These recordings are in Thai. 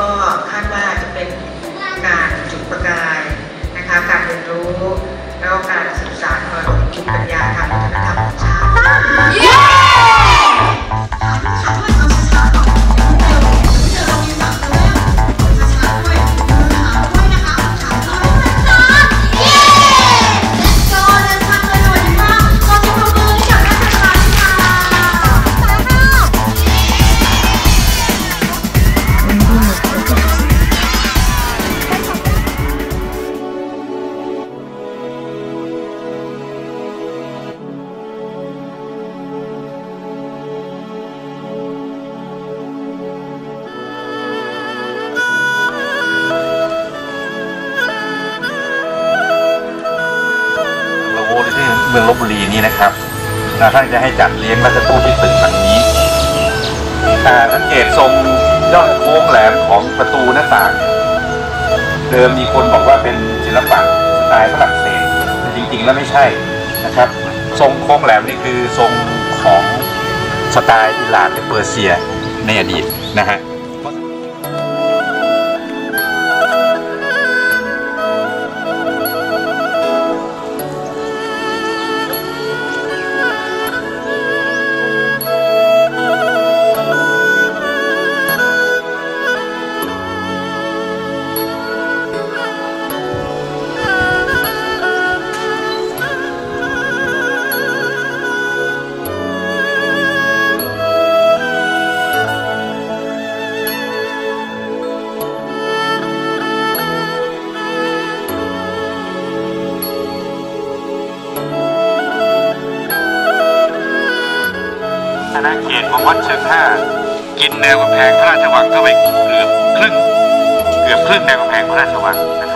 ก็คาดว่าจะเป็นการจุดประกายนะคะการเรียนรู้ แล้วก็การศึกษามรดกภูมิปัญญาทางวัฒนธรรมของชาติ โลโก้ที่เมืองลบบุรีนี่นะครับท่านจะให้จัดเลี้ยงรัชตู้ที่ตึกหลังนี้อ่สังเกตทรงยอดโค้งแหลมของประตูหน้าต่าง เดิมมีคนบอกว่าเป็นศิลปะสไตล์ฝรั่งเศสแต่จริงๆแล้วไม่ใช่นะครับ ทรงโค้งแหลมนี่คือทรงของสไตล์อิหร่านหรือเปอร์เซียในอดีตนะฮะ ตของวัดเชิงท่ากินแนวกำแพงพระราชวังเข้าไปเกือบครึ่ง เกือบครึ่งแนวกำแพงพระราชวังนะ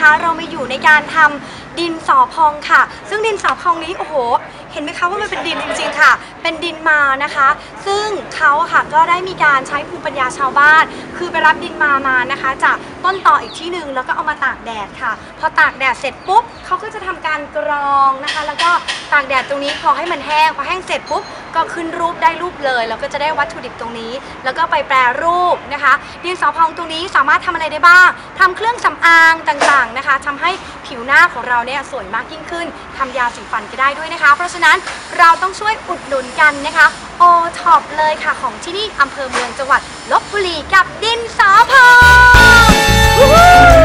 นะคะ เรามาอยู่ในการทำดินสอพองค่ะ ซึ่งดินสอพองนี้โอ้โห เห็นไหมคะว่ามันเป็นดินจริงๆค่ะ เป็นดินมานะคะ ซึ่งเขาค่ะก็ได้มีการใช้ภูมิปัญญาชาวบ้าน คือไปรับดินมามานะคะ จากต้นต่ออีกที่หนึ่งแล้วก็เอามาตากแดดค่ะ พอตากแดดเสร็จปุ๊บเขาก็จะทำการกรองนะคะ แล้วก็ตากแดดตรงนี้พอให้มันแห้งพอแห้งเสร็จปุ๊บก็ขึ้นรูปได้รูปเลย แล้วก็จะได้วัตถุดิบตรงนี้ แล้วก็ไปแปรรูปนะคะ ดินสอพองตรงนี้สามารถทำอะไรได้บ้างทำเครื่องสำอางต่างๆนะคะทำให้ผิวหน้าของเราเนี่ยสวยมากยิ่งขึ้นทำยาสีฟันก็ได้ด้วยนะคะเพราะฉะนั้นเราต้องช่วยอุดหนุนกันนะคะโอท็อปเลยค่ะของที่นี่อำเภอเมืองจังหวัดลบบุรีกับดินสอพอ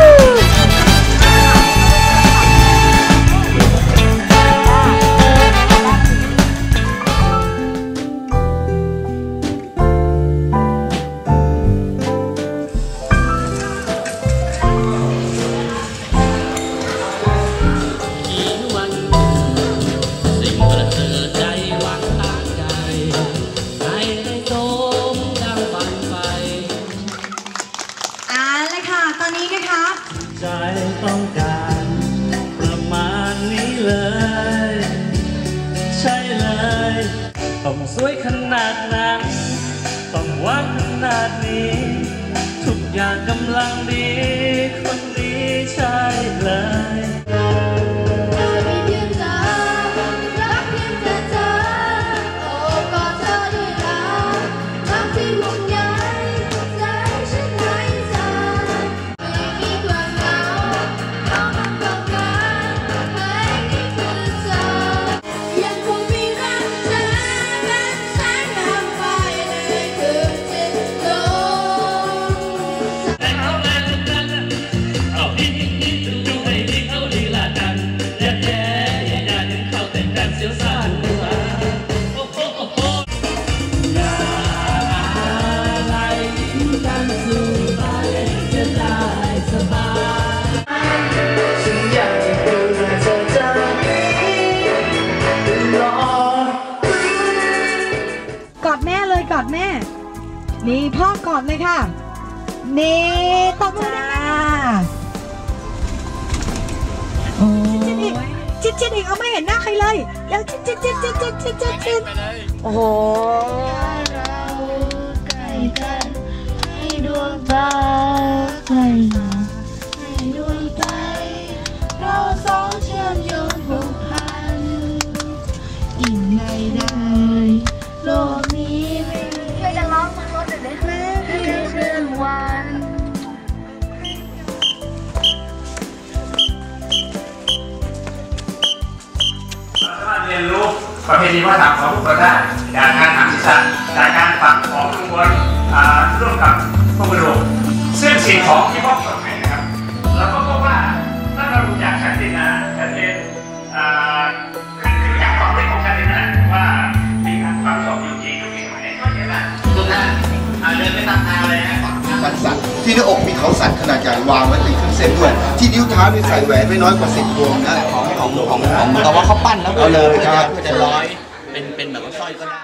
ง ใจต้องการ ประมาณนี้เลย ใช่เลย ต้องสวยขนาดนั้น ต้องหวานขนาดนี้ ทุกอย่างกำลังดี คนนี้ใช่เลย อนเลยค่ะ นี่ตบมือจ้าโอ้ยชิดชิดอีกเอาไม่เห็นหน้าใครเลย แล้วชิดชิดชิดชิดชิดชิดชิดชิดโอ้โหใกล้กันให้ดวงตาใกล้ ประเพณีวัฒนธรรมของทุกคนได้จากการทำศีรษะจากการฝังของทุกคนอ่าร่วมกับพวกบุรุษซึ่งสิ่งของที่พบสมัยนะครับเราก็พบว่าถ้าเราดูจากชัดเจนนะชัดเจนาคือคือจากความเล็กของชัดเจนนะว่ามีการฝังศพอยู่จริงทุกปีสมัยก็เห็นว่าตรงนั้นเดินไปตามทางเลยนะสันสันที่หน้าอกมีเขาสันขนาดใหญ่วางไว้เป็นเครื่องเส้นด้วย ที่นิ้วเท้านี่ใส่แหวนไม่น้อยกว่าสิบวงนะ ของของของของเหมือนกับว่าเขาปั้นแล้วเอาเลยพื่อครัจะบเพื่อจะร้อยเป็นเป็นแบบว่าสร้อยก็ได้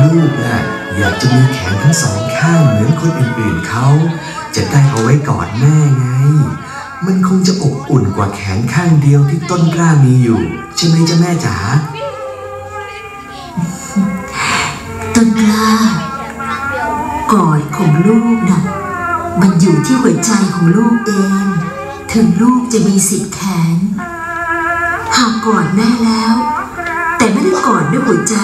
ลูกน่ะอยากจะมีแขนทั้งสองข้างเหมือนคนอื่นๆเขา จะได้เอาไว้กอดแม่ไง มันคงจะอบอุ่นกว่าแขนข้างเดียวที่ต้นกล้ามีอยู่ ใช่ไหมจ้าแม่จ๋าต้นกล้ากอดของลูกน่ะมันอยู่ที่หัวใจของลูกเอง ถึงลูกจะมีสิทธิ์แขน หากกอดแม่แล้ว แต่ไม่ได้กอดด้วยหัวใจ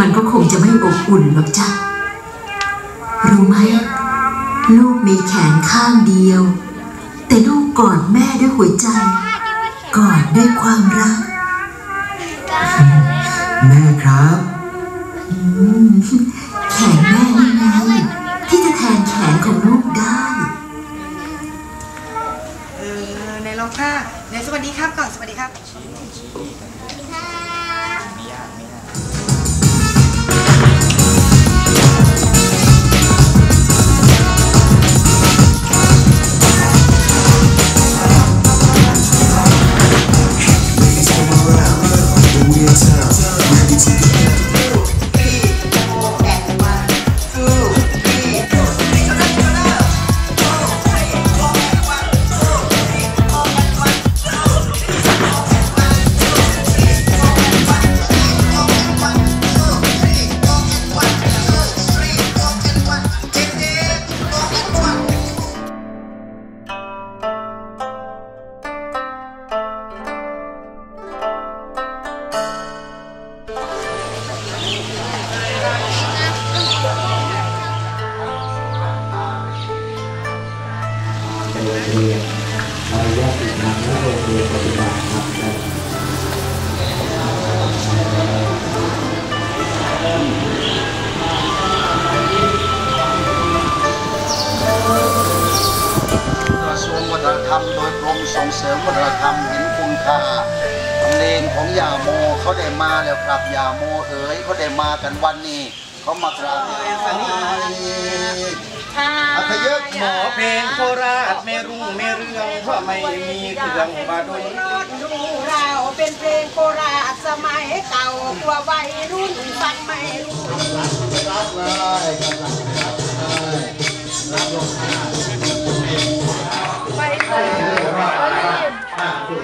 มันก็คงจะไม่อบอุ่นหรอกจ้ะ รู้ไหม ลูกมีแขนข้างเดียว แต่ลูกกอดแม่ด้วยหัวใจ กอดด้วยความรัก แม่ครับอืมแขนแม่นี่ไงที่จะแทนแขนของลูกได้เออในลองค่ะในสวัสดีครับก่อนสวัสดีครับ แล้วครับยาโมเอ๋ยเขาได้มากันวันนี้ เขามากราบไหว้สนีอัธยศหมอเพลงโคราชไม่รุ่งไม่เรืองเพราะไม่มีเครื่องมาดนดูเราเป็นเพลงโคราชสมัยเก่ากลัววัยรุ่นฟังไม่รู้รับเลยกำลังรับเลยรับลงมาไปไปข้าตัวเ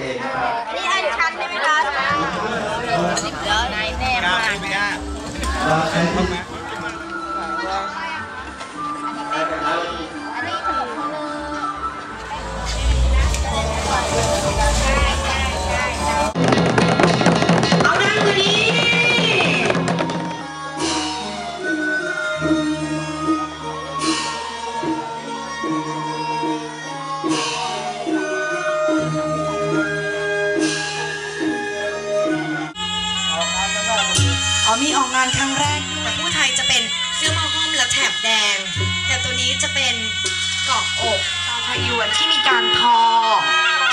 อง แน่มากเอานั่งอยู่ดีอ๋อ มีออกงานครั้งแรกด้วยผู้ไทยจะเป็นเสื้อผ้าห้อมและแถบแดง แต่ตัวนี้จะเป็นเกาะอกชาวไทยยวนที่มีการทอ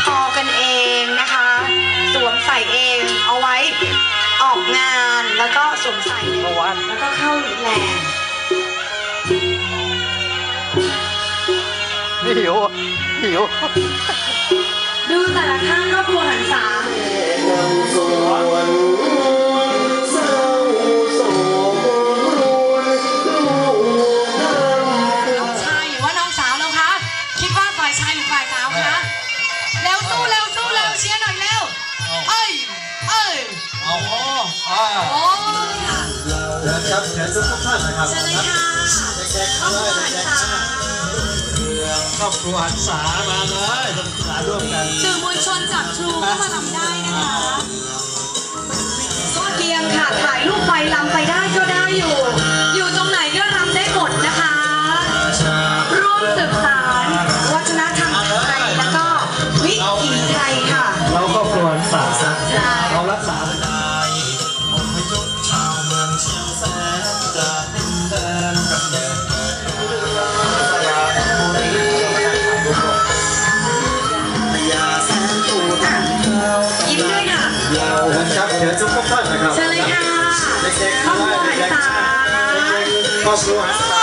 ทอกันเองนะคะ สวมใส่เองเอาไว้ออกงานแล้วก็สวมใส่ในวันแล้วก็เข้าแลนด์นี่หิวหิวดูแต่ละข้างครอบครัวหันษาน้ นะครับเชิญทุกท่านนะครับเชิญเลยค่ะครอบครัวหันษาครอบครัวหันษามาเลยสนุกสนานร่วมกันสื่อมวลชนจากทรูก็มาทำได้นะคะก็เกียงค่ะถ่ายรูปไปลำไปได้ก็ได้อยู่ อยู่ตรงไหนก็รำได้หมดนะคะ ร่วมสืบสานวัฒนธรรม กท่